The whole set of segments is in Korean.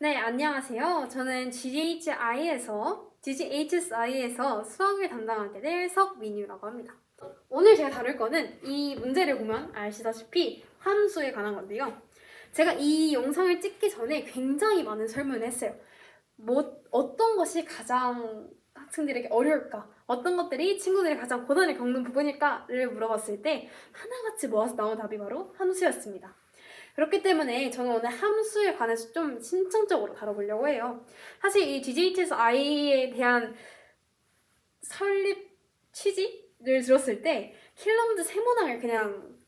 네, 안녕하세요. 저는 GHI에서, GHSI에서 수학을 담당하게 될 석민유라고 합니다. 오늘 제가 다룰 거는 이 문제를 보면 아시다시피 함수에 관한 건데요. 제가 이 영상을 찍기 전에 굉장히 많은 설문을 했어요. 뭐, 어떤 것이 가장 학생들에게 어려울까? 어떤 것들이 친구들이 가장 고난을 겪는 부분일까를 물어봤을 때 하나같이 모아서 나온 답이 바로 함수였습니다. 그렇기 때문에 저는 오늘 함수에 관해서 좀 신청적으로 다뤄보려고 해요. 사실 이 GJT에서 I에 대한 설립 취지를 들었을 때 킬러문즈 세모낭을 그냥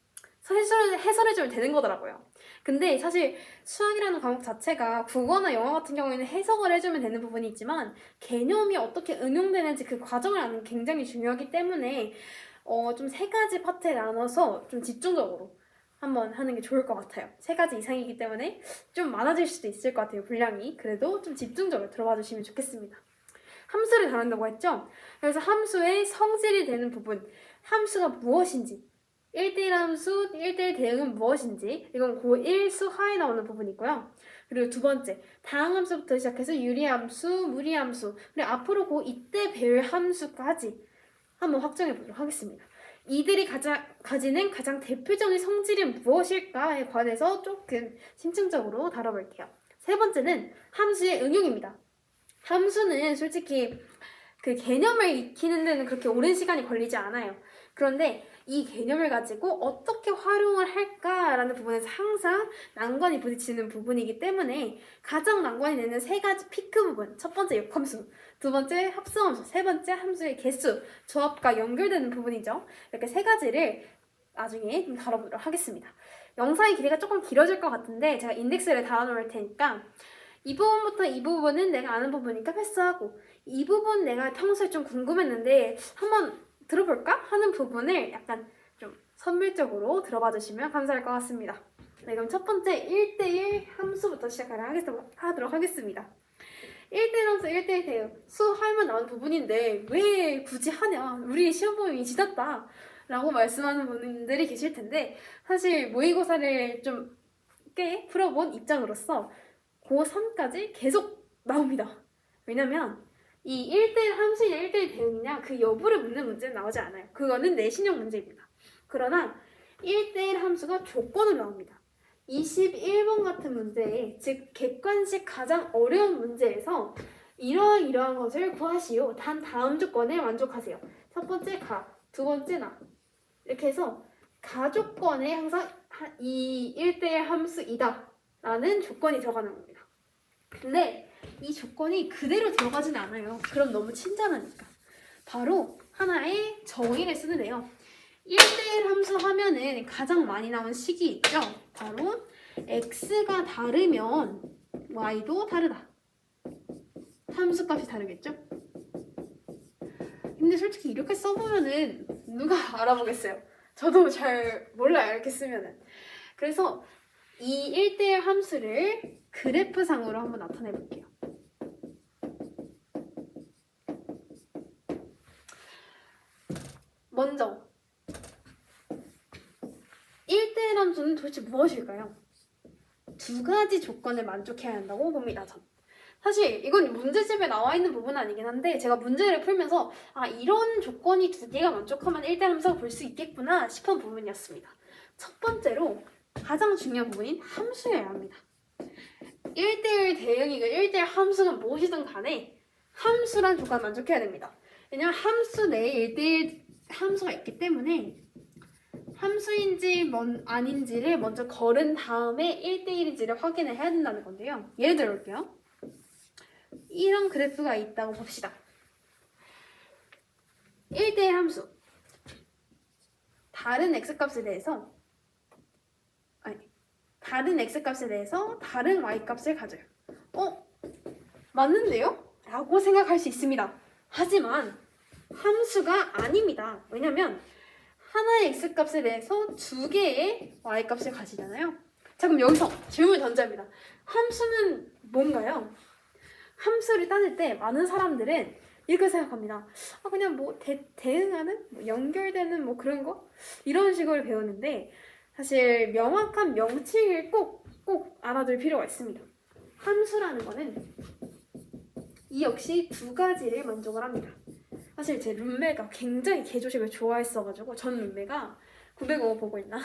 해설, 해설해주면 되는 거더라고요. 근데 사실 수학이라는 과목 자체가 국어나 영어 같은 경우에는 해석을 해주면 되는 부분이 있지만 개념이 어떻게 응용되는지 그 과정을 아는 게 굉장히 중요하기 때문에 어, 좀 세 가지 파트에 나눠서 좀 집중적으로 한번 하는 게 좋을 것 같아요. 세 가지 이상이기 때문에 좀 많아질 수도 있을 것 같아요, 분량이. 그래도 좀 집중적으로 들어봐 주시면 좋겠습니다. 함수를 다룬다고 했죠? 그래서 함수의 성질이 되는 부분, 함수가 무엇인지, 1대1 함수, 1대1 대응은 무엇인지, 이건 고1 수하에 나오는 부분이고요. 그리고 두 번째, 다항함수부터 시작해서 유리함수, 무리함수, 그리고 앞으로 고 이때 배울 함수까지 한번 확정해 보도록 하겠습니다. 이들이 가자, 가지는 가장 대표적인 성질이 무엇일까에 관해서 조금 심층적으로 다뤄볼게요. 세 번째는 함수의 응용입니다. 함수는 솔직히 그 개념을 익히는 데는 그렇게 오랜 시간이 걸리지 않아요. 그런데 이 개념을 가지고 어떻게 활용을 할까라는 부분에서 항상 난관이 부딪히는 부분이기 때문에 가장 난관이 되는 세 가지 피크 부분. 첫 번째 역함수, 두 번째 합성함수, 세 번째 함수의 개수, 조합과 연결되는 부분이죠. 이렇게 세 가지를 나중에 좀 다뤄보도록 하겠습니다. 영상의 길이가 조금 길어질 것 같은데 제가 인덱스를 달아놓을 테니까 이 부분부터 이 부분은 내가 아는 부분이니까 패스하고 이 부분 내가 평소에 좀 궁금했는데 한번 들어볼까 하는 부분을 약간 좀 선물적으로 들어봐 주시면 감사할 것 같습니다. 네, 그럼 첫 번째 1대1 함수부터 시작하도록 하겠습니다. 1대1 함수 1대1 대응 수하면 나온 부분인데 왜 굳이 하냐 우리 시험 범위 지났다 라고 말씀하는 분들이 계실 텐데 사실 모의고사를 좀 꽤 풀어본 입장으로서 고3까지 계속 나옵니다. 왜냐면 이 1대1 함수냐 1대1 대응이냐 그 여부를 묻는 문제는 나오지 않아요. 그거는 내신형 문제입니다. 그러나 1대1 함수가 조건으로 나옵니다. 21번 같은 문제에 즉 객관식 가장 어려운 문제에서 이러한 이러한 것을 구하시오. 단 다음 조건에 만족하세요. 첫 번째 가, 두 번째 나. 이렇게 해서 가조건에 항상 하- 이 1대1 함수이다 라는 조건이 들어가는 겁니다. 근데 이 조건이 그대로 들어가진 않아요. 그럼 너무 친절하니까. 바로 하나의 정의를 쓰는데요. 1대1 함수 하면은 가장 많이 나온 식이 있죠. 바로 x가 다르면 y도 다르다. 함수값이 다르겠죠? 근데 솔직히 이렇게 써보면은 누가 알아보겠어요? 저도 잘 몰라요. 이렇게 쓰면은. 그래서 이 1대1 함수를 그래프상으로 한번 나타내 볼게요. 먼저 1대1 함수는 도대체 무엇일까요? 두 가지 조건을 만족해야 한다고 봅니다. 전. 사실 이건 문제집에 나와 있는 부분은 아니긴 한데 제가 문제를 풀면서 아 이런 조건이 두 개가 만족하면 1대1 함수가 볼 수 있겠구나 싶은 부분이었습니다. 첫 번째로 가장 중요한 부분인 함수여야 합니다. 1대1 대응이고 1대1 함수가 무엇이든 간에 함수란 조건을 만족해야 됩니다. 왜냐면 함수 내에 1대1 함수가 있기 때문에 함수인지 뭔 아닌지를 먼저 걸은 다음에 1대1인지를 확인을 해야 된다는 건데요. 예를 들어볼게요. 이런 그래프가 있다고 봅시다. 1대1 함수. 다른 x값에 대해서 아니 다른 x값에 대해서 다른 y값을 가져요. 어? 맞는데요? 라고 생각할 수 있습니다. 하지만 함수가 아닙니다. 왜냐면 하나의 x값에 대해서 두 개의 y값을 가지잖아요. 자 그럼 여기서 질문을 던져야 합니다. 함수는 뭔가요? 함수를 따질 때 많은 사람들은 이렇게 생각합니다. 아 그냥 뭐 대, 대응하는 뭐 연결되는 뭐 그런 거 이런 식으로 배우는데 사실 명확한 명칭을 꼭 꼭 알아둘 필요가 있습니다. 함수라는 거는 이 역시 두 가지를 만족을 합니다. 사실 제 룸메가 굉장히 개조식을 좋아했어가지고 전 룸메가 900원 보고 있나?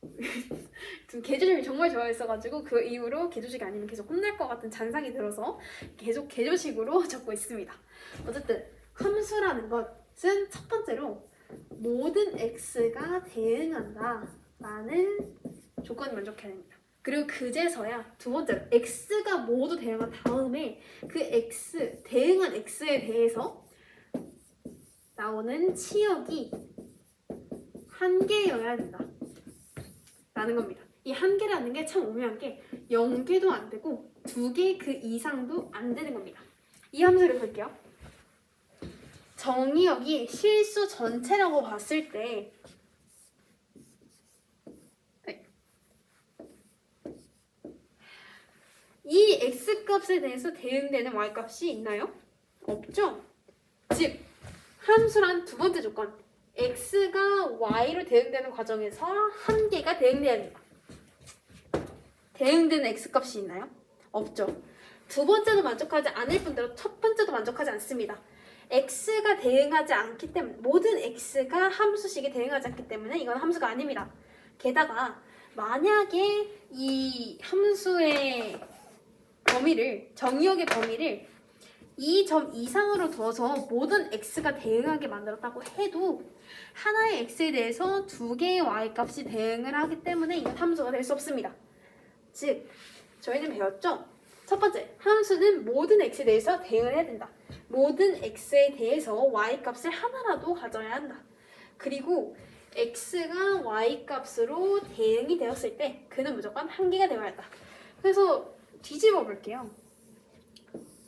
좀 개조식을 정말 좋아했어가지고 그 이후로 개조식이 아니면 계속 혼날 것 같은 잔상이 들어서 계속 개조식으로 적고 있습니다. 어쨌든 함수라는 것은 첫 번째로 모든 x가 대응한다 라는 조건을 만족해야 됩니다. 그리고 그제서야 두 번째로 x가 모두 대응한 다음에 그 x 대응한 x에 대해서 나오는 치역이 한 개여야 된다. 라는 겁니다. 이 한 개라는 게 참 오묘한 게 0개도 안 되고 두개그 이상도 안 되는 겁니다. 이 함수를 볼게요. 정의역이 실수 전체라고 봤을 때 네. 이 x값에 대해서 대응되는 y값이 있나요? 없죠? 즉 함수란 두 번째 조건 x가 y로 대응되는 과정에서 한 개가 대응돼야 됩니다. 대응되는 x값이 있나요? 없죠. 두 번째도 만족하지 않을 뿐더러 첫 번째도 만족하지 않습니다. x가 대응하지 않기 때문에 모든 x가 함수식에 대응하지 않기 때문에 이건 함수가 아닙니다. 게다가 만약에 이 함수의 범위를 정의역의 범위를 이 점 이상으로 두어서 모든 x가 대응하게 만들었다고 해도 하나의 x에 대해서 두 개의 y 값이 대응을 하기 때문에 이건 함수가 될 수 없습니다. 즉 저희는 배웠죠? 첫 번째, 함수는 모든 x에 대해서 대응을 해야 된다. 모든 x에 대해서 y 값을 하나라도 가져야 한다. 그리고 x가 y 값으로 대응이 되었을 때 그는 무조건 한 개가 되어야 한다. 그래서 뒤집어 볼게요.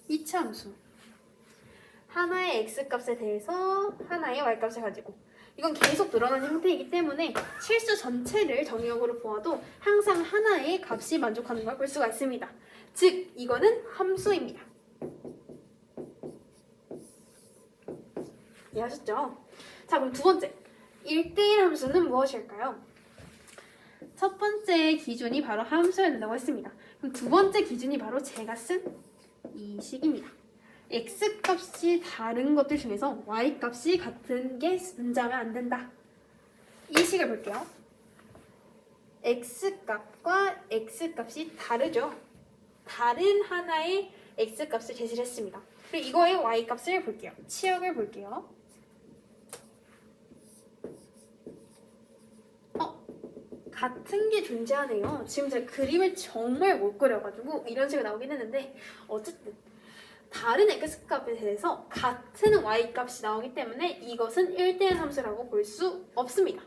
이차 함수. 하나의 x 값에 대해서 하나의 y 값을 가지고 이건 계속 늘어나는 형태이기 때문에 실수 전체를 정의역으로 보아도 항상 하나의 값이 만족하는 걸 볼 수가 있습니다. 즉 이거는 함수입니다. 이해하셨죠? 자 그럼 두 번째 1대1 함수는 무엇일까요? 첫 번째 기준이 바로 함수여야 된다고 했습니다. 그럼 두 번째 기준이 바로 제가 쓴 이 식입니다. x 값이 다른 것들 중에서 y 값이 같은 게 존재하면 안 된다. 이 식을 볼게요. x 값과 x 값이 다르죠. 다른 하나의 x 값을 제시를 했습니다. 그리고 이거의 y 값을 볼게요. 치역을 볼게요. 같은 게 존재하네요. 지금 제가 그림을 정말 못 그려가지고 이런 식으로 나오긴 했는데 어쨌든 다른 x 값에 대해서 같은 y 값이 나오기 때문에 이것은 1대1 함수라고 볼 수 없습니다.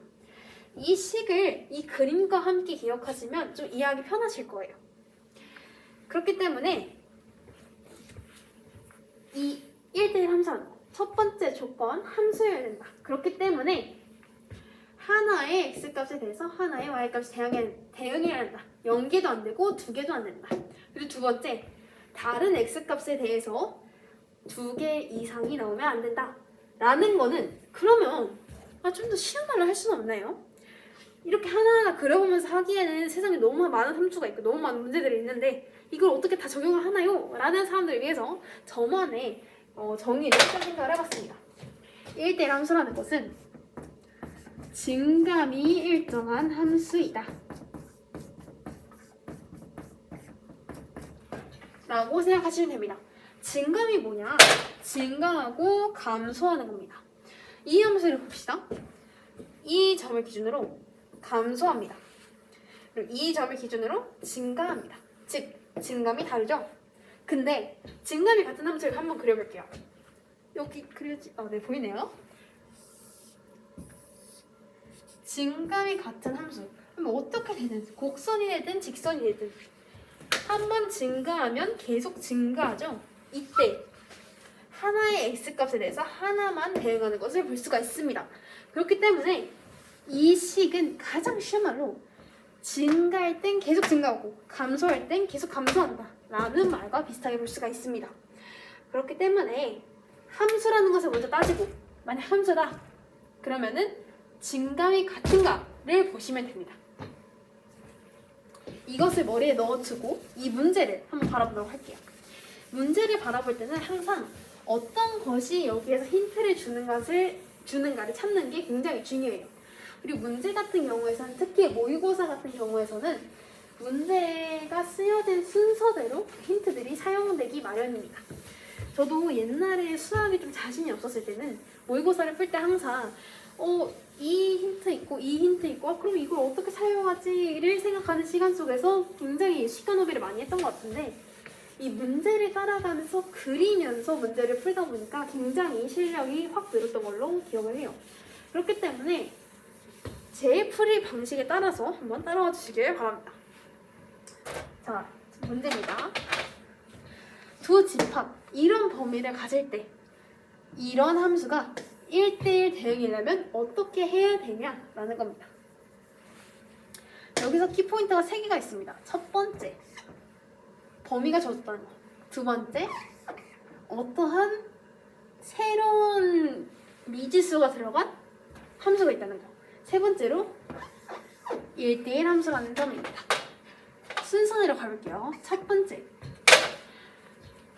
이 식을 이 그림과 함께 기억하시면 좀 이해하기 편하실 거예요. 그렇기 때문에 이 1대1 함수는 첫 번째 조건 함수여야 된다. 그렇기 때문에 하나의 x 값에 대해서 하나의 y 값이 대응해야, 대응해야 한다. 0개도 안 되고 2개도 안 된다. 그리고 두 번째 다른 x 값에 대해서 두개 이상이 나오면 안 된다. 라는 거는 그러면 아, 좀 더 쉬운 말로 할 수는 없나요? 이렇게 하나하나 그려보면서 하기에는 세상에 너무 많은 함수가 있고 너무 많은 문제들이 있는데 이걸 어떻게 다 적용을 하나요? 라는 사람들을 위해서 저만의 어, 정의를 좀 생각을 해봤습니다. 1대1 함수라는 것은 증감이 일정한 함수이다. 라고 생각하시면 됩니다. 증감이 뭐냐? 증가하고 감소하는 겁니다. 이 함수를 봅시다. 이 점을 기준으로 감소합니다. 그리고 이 점을 기준으로 증가합니다. 즉, 증감이 다르죠? 근데 증감이 같은 함수를 한번 그려볼게요. 여기 그려지, 아, 네, 보이네요. 증감이 같은 함수. 그럼 어떻게 되든, 곡선이 되든 직선이 되든 한 번 증가하면 계속 증가하죠. 이때 하나의 x 값에 대해서 하나만 대응하는 것을 볼 수가 있습니다. 그렇기 때문에 이 식은 가장 쉬운 말로 증가할 땐 계속 증가하고 감소할 땐 계속 감소한다 라는 말과 비슷하게 볼 수가 있습니다. 그렇기 때문에 함수라는 것을 먼저 따지고 만약 함수다 그러면은 증감이 같은가를 보시면 됩니다. 이것을 머리에 넣어두고 이 문제를 한번 바라보도록 할게요. 문제를 바라볼 때는 항상 어떤 것이 여기에서 힌트를 주는 것을 주는가를 찾는 게 굉장히 중요해요. 그리고 문제 같은 경우에서는 특히 모의고사 같은 경우에서는 문제가 쓰여진 순서대로 힌트들이 사용되기 마련입니다. 저도 옛날에 수학에 좀 자신이 없었을 때는 모의고사를 풀 때 항상 어, 이 힌트 있고 이 힌트 있고 아, 그럼 이걸 어떻게 사용하지를 생각하는 시간 속에서 굉장히 시간 허비를 많이 했던 것 같은데 이 문제를 따라가면서 그리면서 문제를 풀다 보니까 굉장히 실력이 확 늘었던 걸로 기억을 해요. 그렇기 때문에 제 풀이 방식에 따라서 한번 따라와 주시길 바랍니다. 자, 문제입니다. 두 집합, 이런 범위를 가질 때 이런 함수가 1대1 대응이려면 어떻게 해야 되냐라는 겁니다. 여기서 키포인트가 3개가 있습니다. 첫 번째, 범위가 줬다는 거. 두 번째, 어떠한 새로운 미지수가 들어간 함수가 있다는 거. 세 번째로 1대1 함수라는 점입니다. 순서대로 가볼게요. 첫 번째,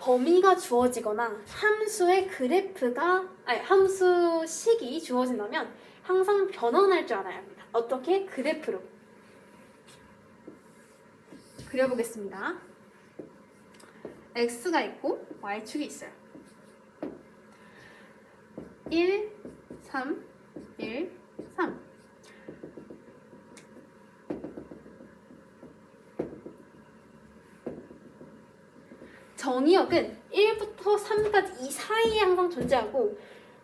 범위가 주어지거나 함수의 그래프가 아니 함수 식이 주어진다면 항상 변환할 줄 알아야 합니다. 어떻게 그래프로 그려보겠습니다. x가 있고 y축이 있어요. 1, 3, 1, 3. 정의역은 1부터 3까지 이 사이에 항상 존재하고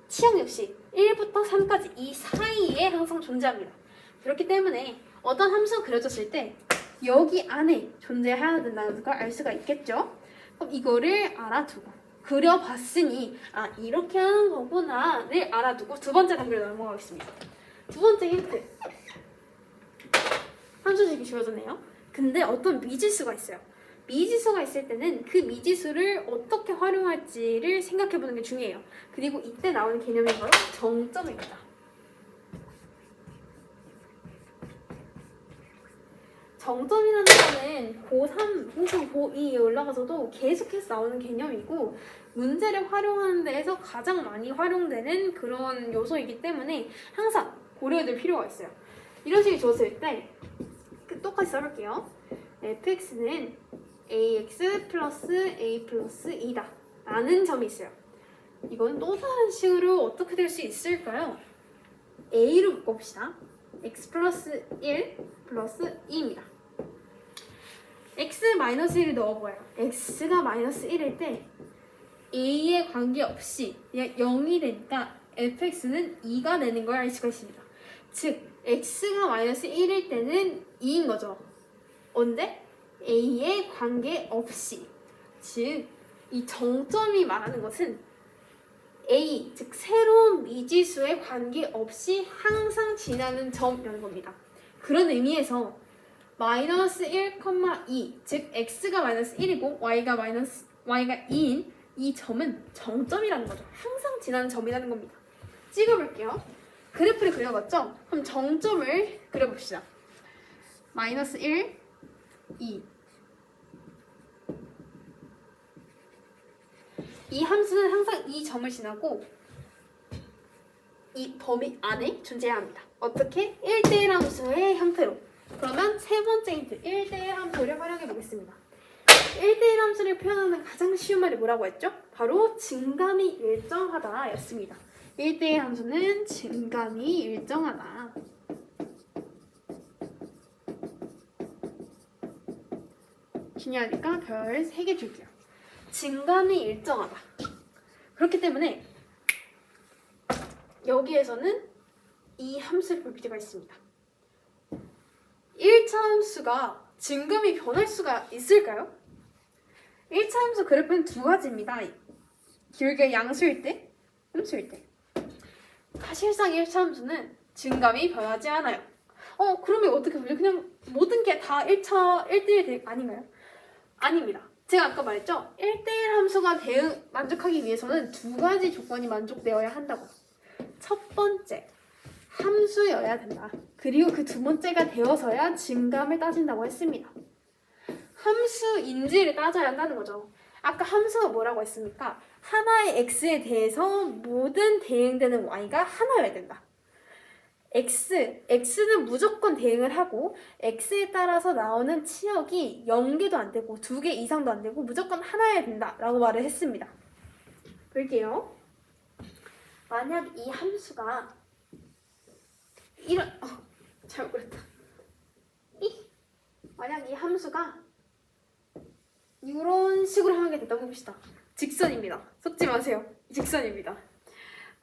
치역 역시 1부터 3까지 이 사이에 항상 존재합니다. 그렇기 때문에 어떤 함수가 그려졌을 때 여기 안에 존재해야 된다는 걸 알 수가 있겠죠? 그럼 이거를 알아두고 그려봤으니 아 이렇게 하는 거구나를 알아두고 두 번째 단계로 넘어가겠습니다. 두 번째 힌트 함수식이 주어졌네요. 근데 어떤 미지수가 있어요. 미지수가 있을 때는 그 미지수를 어떻게 활용할지를 생각해보는 게 중요해요. 그리고 이때 나오는 개념이 바로 정점입니다. 정점이라는 거는 고3 혹은 고2에 올라가서도 계속해서 나오는 개념이고 문제를 활용하는 데에서 가장 많이 활용되는 그런 요소이기 때문에 항상 고려해둘 필요가 있어요. 이런 식이 줬을 때 똑같이 써볼게요. fx는 ax 플러스 a 플러스 2다 라는 점이 있어요. 이건 또 다른 식으로 어떻게 될 수 있을까요? a로 묶어봅시다. x 플러스 1 플러스 2입니다. x 마이너스 1을 넣어봐요. x가 마이너스 1일 때 a에 관계없이 그냥 0이 되니까 fx는 2가 되는 걸 알 수가 있습니다. 즉 x가 마이너스 1일 때는 2인 거죠. 언제? A에 관계없이 즉 이 정점이 말하는 것은 a 즉 새로운 미지수에 관계없이 항상 지나는 점이라는 겁니다. 그런 의미에서 마이너스 1,2, 즉 x가 마이너스 1이고 y가 마이너스 y가 2인 이 점은 정점이라는 거죠. 항상 지나는 점이라는 겁니다. 찍어볼게요. 그래프를 그려봤죠? 그럼 정점을 그려봅시다. 마이너스 1, 2. 이 함수는 항상 이 점을 지나고 이 범위 안에 존재해야 합니다. 어떻게? 1대1 함수의 형태로. 그러면 세 번째 힌트 1대1 함수를 활용해 보겠습니다. 1대1 함수를 표현하는 가장 쉬운 말이 뭐라고 했죠? 바로 증감이 일정하다 였습니다. 1대1 함수는 증감이 일정하다. 중요하니까 별 3개 줄게요. 증감이 일정하다. 그렇기 때문에 여기에서는 이 함수를 볼 필요가 있습니다. 1차 함수가 증감이 변할 수가 있을까요? 1차 함수 그래프는 두 가지입니다. 길게 양수일 때, 음수일 때. 사실상 1차 함수는 증감이 변하지 않아요. 어, 그러면 어떻게 보죠? 그냥 모든 게 다 1차, 1대1 아닌가요? 아닙니다. 제가 아까 말했죠? 1대1 함수가 대응, 만족하기 위해서는 두 가지 조건이 만족되어야 한다고. 첫 번째, 함수여야 된다. 그리고 그 두 번째가 되어서야 증감을 따진다고 했습니다. 함수인지를 따져야 한다는 거죠. 아까 함수가 뭐라고 했습니까? 하나의 x에 대해서 모든 대응되는 y가 하나여야 된다. X, x는 무조건 대응을 하고 x에 따라서 나오는 치역이 0개도 안 되고 2개 이상도 안 되고 무조건 하나여야 된다라고 말을 했습니다. 볼게요. 만약 이 함수가 이런 어, 잘못 그렸다. 이 만약 이 함수가 이런 식으로 하게 됐다고 봅시다. 직선입니다. 속지 마세요. 직선입니다.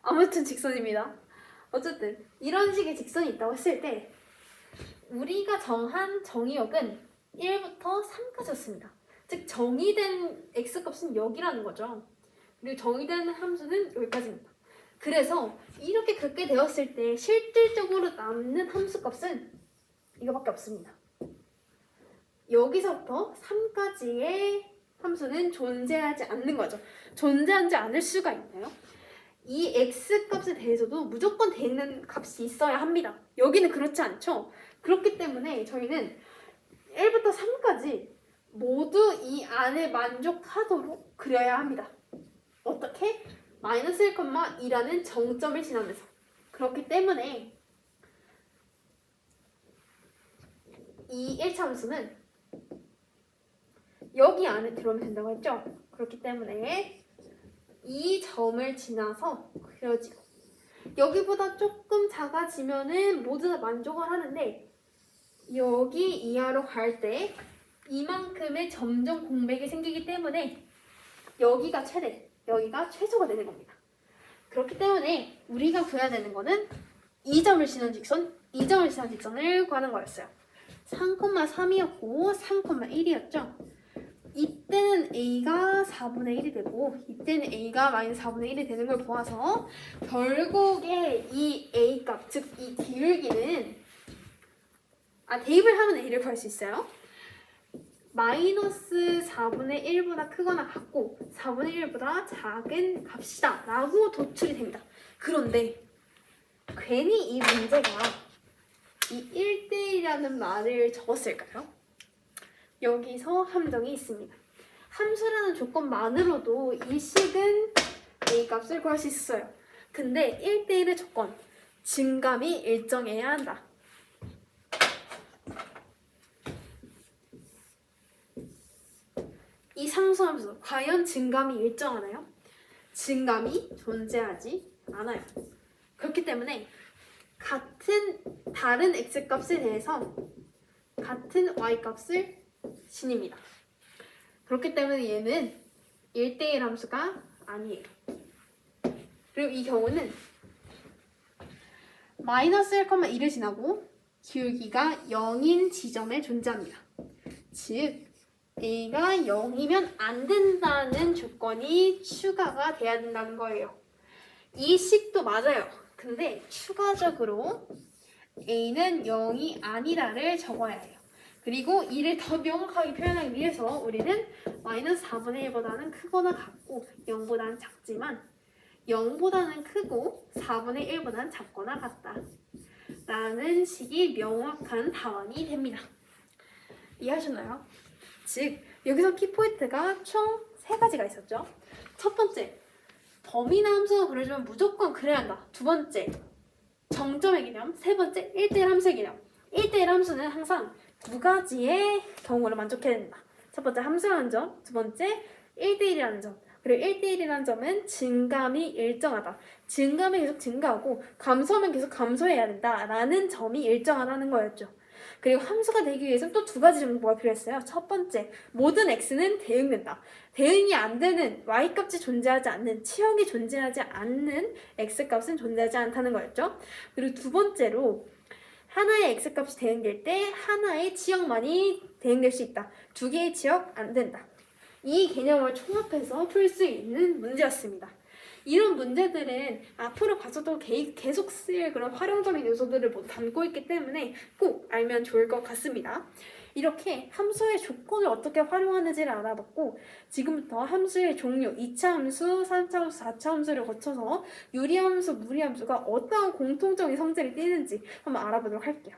아무튼 직선입니다. 어쨌든 이런 식의 직선이 있다고 했을 때 우리가 정한 정의역은 1부터 3까지였습니다. 즉 정의된 x값은 여기라는 거죠. 그리고 정의된 함수는 여기까지입니다. 그래서 이렇게 긋게 되었을 때 실질적으로 남는 함수값은 이거밖에 없습니다. 여기서부터 3까지의 함수는 존재하지 않는 거죠. 존재하지 않을 수가 있나요? 이 x 값에 대해서도 무조건 되는 값이 있어야 합니다. 여기는 그렇지 않죠? 그렇기 때문에 저희는 1부터 3까지 모두 이 안에 만족하도록 그려야 합니다. 어떻게? 마이너스 1,2라는 정점을 지나면서. 그렇기 때문에 이 1차 함수는 여기 안에 들어오면 된다고 했죠? 그렇기 때문에 이 점을 지나서 그려지고 여기보다 조금 작아지면은 모두 다 만족을 하는데 여기 이하로 갈 때 이만큼의 점점 공백이 생기기 때문에 여기가 최대, 여기가 최소가 되는 겁니다. 그렇기 때문에 우리가 구해야 되는 거는 이 점을 지난 직선, 이 점을 지난 직선을 구하는 거였어요. 3,3이었고 3,1이었죠. 이때는 a가 4분의 1이 되고 이때는 a가 마이너스 4분의 1이 되는 걸 보아서 결국에 이 a 값, 즉 이 기울기는 아 대입을 하면 a를 구할 수 있어요. 마이너스 4분의 1보다 크거나 같고 4분의 1보다 작은 값이다 라고 도출이 됩니다. 그런데 괜히 이 문제가 이 1대1이라는 말을 적었을까요? 여기서 함정이 있습니다. 함수라는 조건만으로도 이 식은 a 값을 구할 수 있어요. 근데 1대1의 조건, 증감이 일정해야 한다. 이 상수함수, 과연 증감이 일정하나요? 증감이 존재하지 않아요. 그렇기 때문에 같은 다른 x값에 대해서 같은 y값을 신입니다. 그렇기 때문에 얘는 1대1 함수가 아니에요. 그리고 이 경우는 마이너스 1,2를 지나고 기울기가 0인 지점에 존재합니다. 즉 a가 0이면 안 된다는 조건이 추가가 돼야 된다는 거예요. 이 식도 맞아요. 근데 추가적으로 a는 0이 아니다를 적어야 해요. 그리고 이를 더 명확하게 표현하기 위해서 우리는 마이너스 4분의 1보다는 크거나 같고 0보다는 작지만 0보다는 크고 4분의 1보다는 작거나 같다. 라는 식이 명확한 답안이 됩니다. 이해하셨나요? 즉, 여기서 키포인트가 총 세 가지가 있었죠. 첫 번째, 범위나 함수가 그려주면 무조건 그래야 한다. 두 번째, 정점의 개념. 세 번째, 1대1 함수의 개념. 1대1 함수는 항상 두 가지의 경우를 만족해야 된다. 첫 번째 함수라는 점, 두 번째 1대1이라는 점. 그리고 1대1이라는 점은 증감이 일정하다. 증감이 계속 증가하고 감소하면 계속 감소해야 된다라는 점이 일정하다는 거였죠. 그리고 함수가 되기 위해서는 또 두 가지 정보가 필요했어요. 첫 번째, 모든 x는 대응된다. 대응이 안 되는 y값이 존재하지 않는 치역이 존재하지 않는 x값은 존재하지 않다는 거였죠. 그리고 두 번째로 하나의 x값이 대응될 때 하나의 치역만이 대응될 수 있다. 두 개의 치역 안 된다. 이 개념을 총합해서 풀 수 있는 문제였습니다. 이런 문제들은 앞으로 가서도 게- 계속 쓰일 그런 활용적인 요소들을 담고 있기 때문에 꼭 알면 좋을 것 같습니다. 이렇게 함수의 조건을 어떻게 활용하는지를 알아봤고 지금부터 함수의 종류 2차 함수, 3차 함수, 4차 함수를 거쳐서 유리함수, 무리함수가 어떠한 공통적인 성질을 띠는지 한번 알아보도록 할게요.